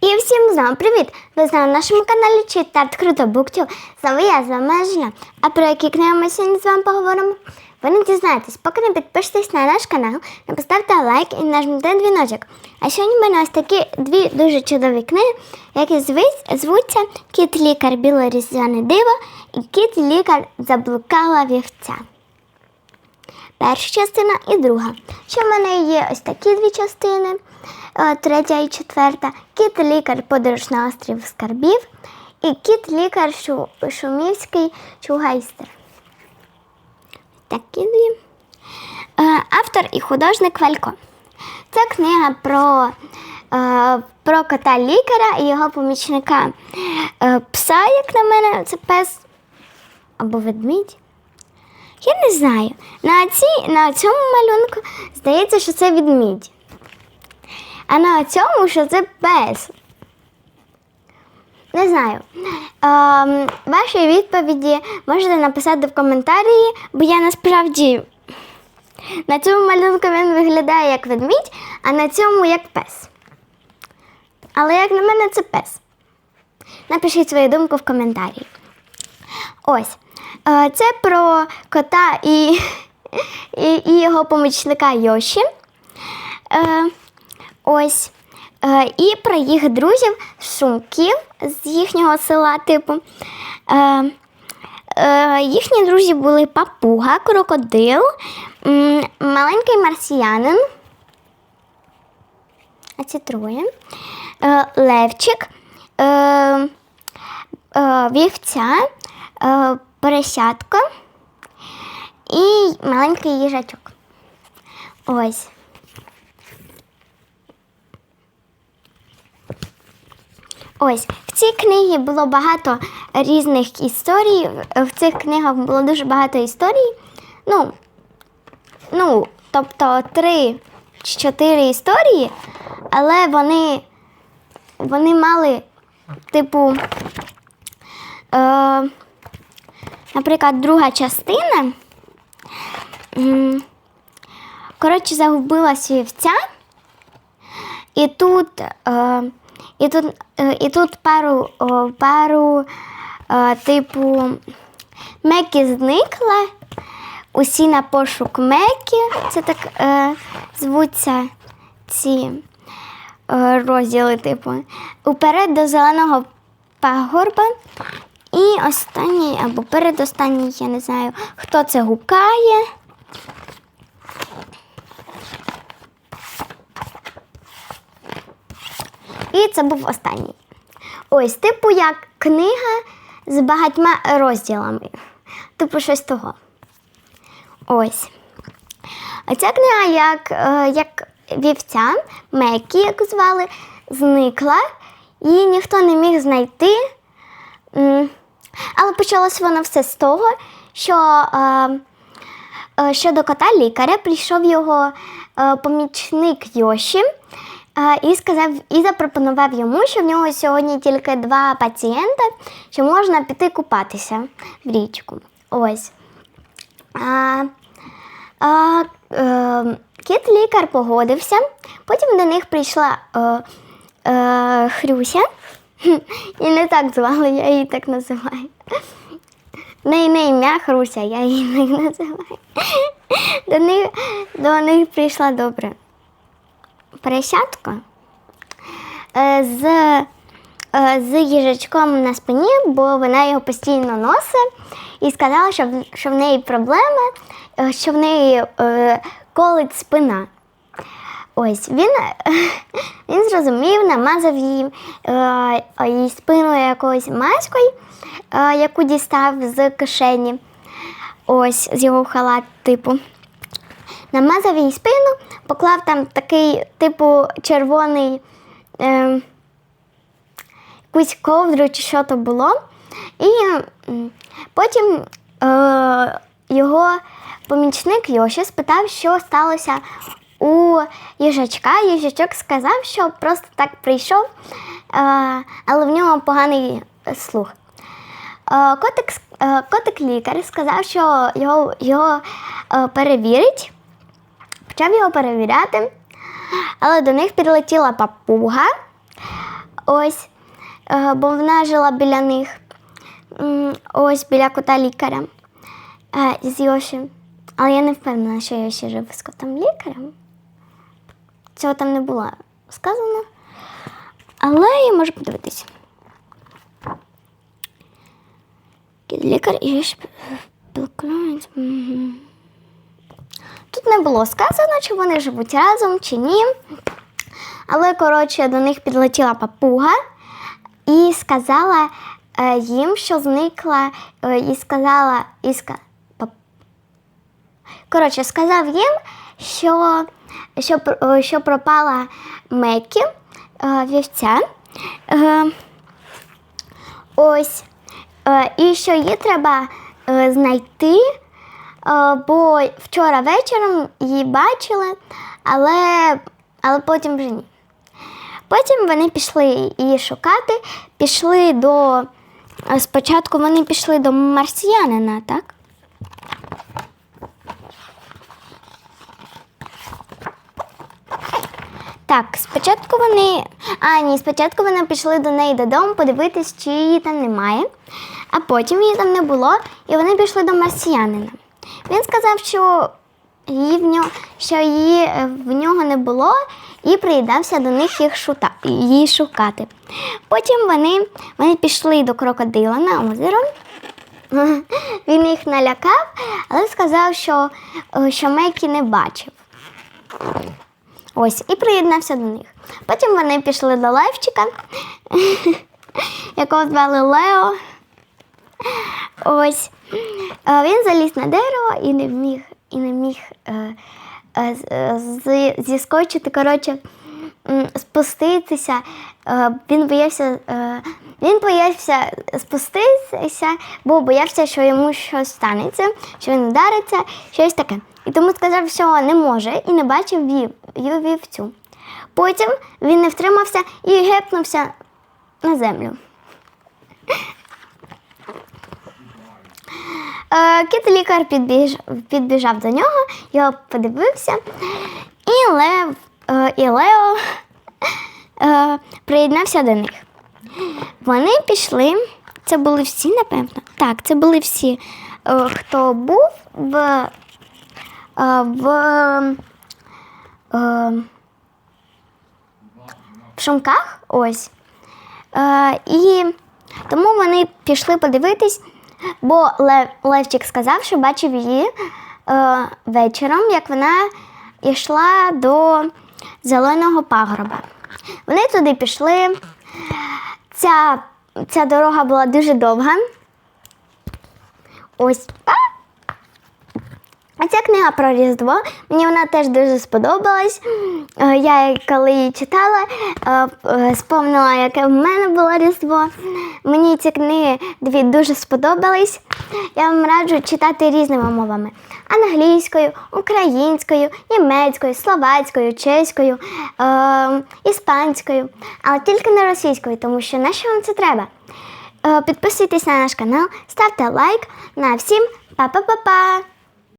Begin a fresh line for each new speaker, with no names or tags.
І всім знову привіт! Ви знову на нашому каналі Читати Круто Буктю. Знову я з вами Ажня. А про які книги ми сьогодні з вами поговоримо? Ви не дізнаєтесь, поки не підпишетесь на наш канал, не поставте лайк і нажмете дзвіночок. А сьогодні в мене ось такі дві дуже чудові книги, які звуться Кіт лікар біле диво і Кіт лікар заблукала вівця. Перша частина і друга. Ще в мене є ось такі дві частини, третя і четверта. Кіт лікар подорож на острів скарбів і кіт лікар Шумівський чугайстер. Такі дві. Е, Автор і художник Валько. Це книга про, е, про кота лікаря і його помічника. Е, Пса, як на мене, це пес або ведмідь. Я не знаю. На, цій, на цьому малюнку здається, що це відмідь. А на цьому, що це пес. Не знаю. Ем, ваші відповіді можете написати в коментарі, бо я насправді на цьому малюнку він виглядає як ведмідь, а на цьому як пес. Але як на мене, це пес. Напишіть свою думку в коментарі. Ось. Е, Це про кота і, і, і його помічника Йоші. Е, Ось. Е, І про їх друзів шумків з їхнього села, типу. Е, е, Їхні друзі були папуга, крокодил, маленький марсіянин. А ці троє. Левчик, вівця, поросятко і маленький їжачок. Ось. Ось в цій книгі було багато різних історій. В цих книгах було дуже багато історій. Ну, ну, тобто три чи чотири історії, але вони, вони мали, типу, е, наприклад, друга частина. Коротше, загубилась вівця, і тут, е, і тут, е, і тут пару, пару е, типу, Мекі зникла. Усі на пошук Мекі. Це так е, звуться ці розділи, типу. Уперед до зеленого пагорба. І останній або передостанній, я не знаю, хто це гукає. І це був останній. Ось, типу, як книга з багатьма розділами. Типу, щось того. Ось. Ця книга, як, е, як вівця, Мекі, як звали, зникла, її ніхто не міг знайти. Але почалося воно все з того, що е, е, що до кота лікаря прийшов його помічник Йоші і сказав, і запропонував йому, що в нього сьогодні тільки два пацієнти, що можна піти купатися в річку. Ось. А, а, е, кіт лікар погодився, потім до них прийшла е, е, Хрюся. І не так звали, я її так називаю. В неї не ім'я Хруся, я її так називаю. До них, до них прийшла добре пересядка е, з, е, з їжачком на спині, бо вона його постійно носить, і сказала, що в, що в неї проблема, е, що в неї колить спина. Ось він, він зрозумів, намазав їй, е, їй спину якоюсь маскою, е, яку дістав з кишені. Ось з його халат, типу. Намазав їй спину, поклав там такий, типу, червоний е, якусь ковдру чи що то було. І потім е, його помічник Йоші спитав, що сталося у їжачка. Їжачок сказав, що просто так прийшов, е, але в нього поганий слух. Е, Котик, е, котик лікар сказав, що його, його е, перевірить, почав його перевіряти, але до них підлетіла папуга. Ось, е, бо вона жила біля них. Ось біля кота лікаря е, з Йоші. Але я не впевнена, що Йоші жив з котом лікарем. Цього там не було сказано. Але я можу подивитися. Кіт лікар і. Мгм. Тут не було сказано, чи вони живуть разом, чи ні. Але, коротше, до них підлетіла папуга і сказала е, їм, що зникла, е, і сказала, і ска... пап- Коротше, сказав їм, що, що, е, що пропала Меккі, е, вівця. Е, ось. Е, і що її треба е, знайти, бо вчора вечором її бачили, але, але потім вже ні. Потім вони пішли її шукати, пішли до. е, Спочатку вони пішли до марсіянина, так? Так, спочатку вони. А, ні, спочатку вони пішли до неї додому подивитись, чи її там немає, а потім її там не було, і вони пішли до марсіянина. Він сказав, що її що її е, в нього не було, і приїдався до них їх шута, її шукати. Потім вони, вони пішли до крокодила на озеро. Він їх налякав, але сказав, що, е, що Мейкі не бачив. Ось, і приєднався до них. Потім вони пішли до Левчика, якого звали Лео. Ось. Е, Він заліз на дерево і не міг, і не міг е, е, зіскочити, коротше, спуститися. Він боявся, він боявся спуститися, бо боявся, що йому щось станеться, що він вдариться, щось таке. І тому сказав, що не може і не бачив вів, вівцю. Потім він не втримався і гепнувся на землю. Кіт лікар підбіж, підбіжав до нього, його подивився, і Лев е, і Лео е, приєднався до них. Вони пішли. Це були всі, напевно. Так, це були всі, е, хто був в, е, в, е, в шумках. Ось. Е, і тому вони пішли подивитись, бо Лев, Левчик сказав, що бачив її е, вечором, як вона йшла до зеленого пагорба. Вони туди пішли. Ця, ця дорога була дуже довга. Ось. А! А ця книга про Різдво, мені вона теж дуже сподобалась. Е, Я коли її читала, е, е, спомнила, яке в мене було Різдво. Мені ці книги дві дуже сподобались. Я вам раджу читати різними мовами: англійською, українською, німецькою, словацькою, чеською, іспанською, але тільки не російською, тому що на що вам це треба? Підписуйтесь на наш канал, ставте лайк. На всім па-па-па-па!